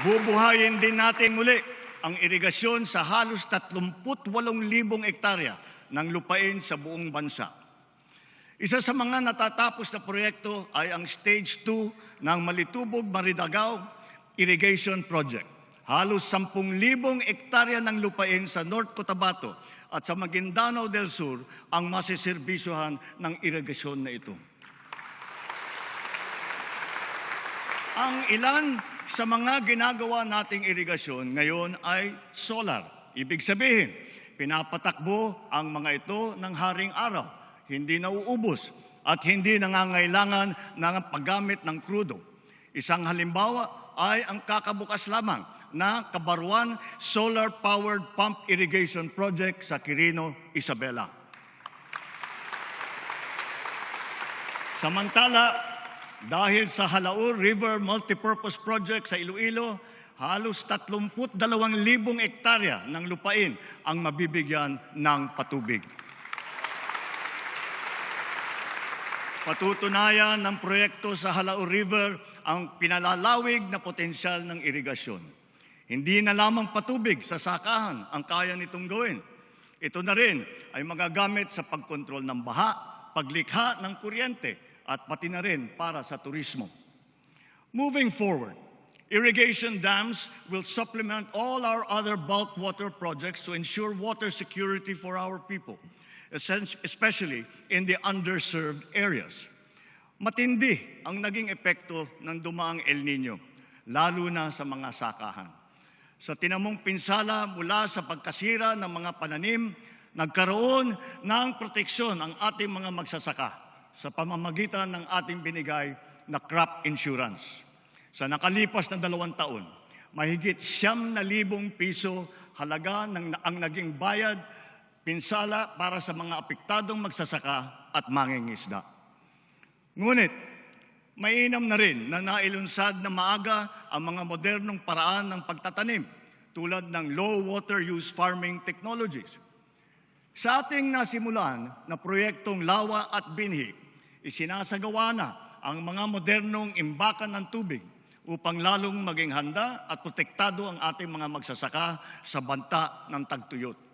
Bubuhayin din natin muli ang irigasyon sa halos 38,000 ektarya ng lupain sa buong bansa. Isa sa mga natatapos na proyekto ay ang Stage 2 ng Malitubog Maridagaw Irrigation Project. Halos 10,000 ektarya ng lupain sa North Cotabato at sa Maguindanao del Sur ang masiserbisyuhan ng irigasyon na ito. Ang ilan sa mga ginagawa nating irigasyon ngayon ay solar. Ibig sabihin, pinapatakbo ang mga ito ng haring araw, hindi nauubos at hindi nangangailangan ng paggamit ng krudo. Isang halimbawa ay ang kakabukas lamang na Kabaruan Solar Powered Pump Irrigation Project sa Quirino, Isabela. Samantala, dahil sa Halaur River Multipurpose Project sa Iloilo, halos 32,000 ektarya ng lupain ang mabibigyan ng patubig. Patutunayan ng proyekto sa Halaur River ang pinalalawig na potensyal ng irigasyon. Hindi na lamang patubig sa sakahan ang kaya nitong gawin. Ito na rin ay magagamit sa pagkontrol ng baha, paglikha ng kuryente at pati na rin para sa turismo. Moving forward, irrigation dams will supplement all our other bulk water projects to ensure water security for our people, especially in the underserved areas. Matindi ang naging epekto ng dumaang El Nino, lalo na sa mga sakahan. Sa tinamong pinsala mula sa pagkasira ng mga pananim, nagkaroon ng proteksyon ang ating mga magsasaka sa pamamagitan ng ating binigay na crop insurance. Sa nakalipas na dalawang taon, mahigit siyam na libong piso halaga ng, ang naging bayad pinsala para sa mga apektadong magsasaka at mangingisda. Ngunit, mainam na rin na nailunsad na maaga ang mga modernong paraan ng pagtatanim tulad ng low water use farming technologies. Sa ating nasimulan na proyektong Lawa at Binhi, isinasagawa na ang mga modernong imbakan ng tubig upang lalong maging handa at protektado ang ating mga magsasaka sa banta ng tagtuyot.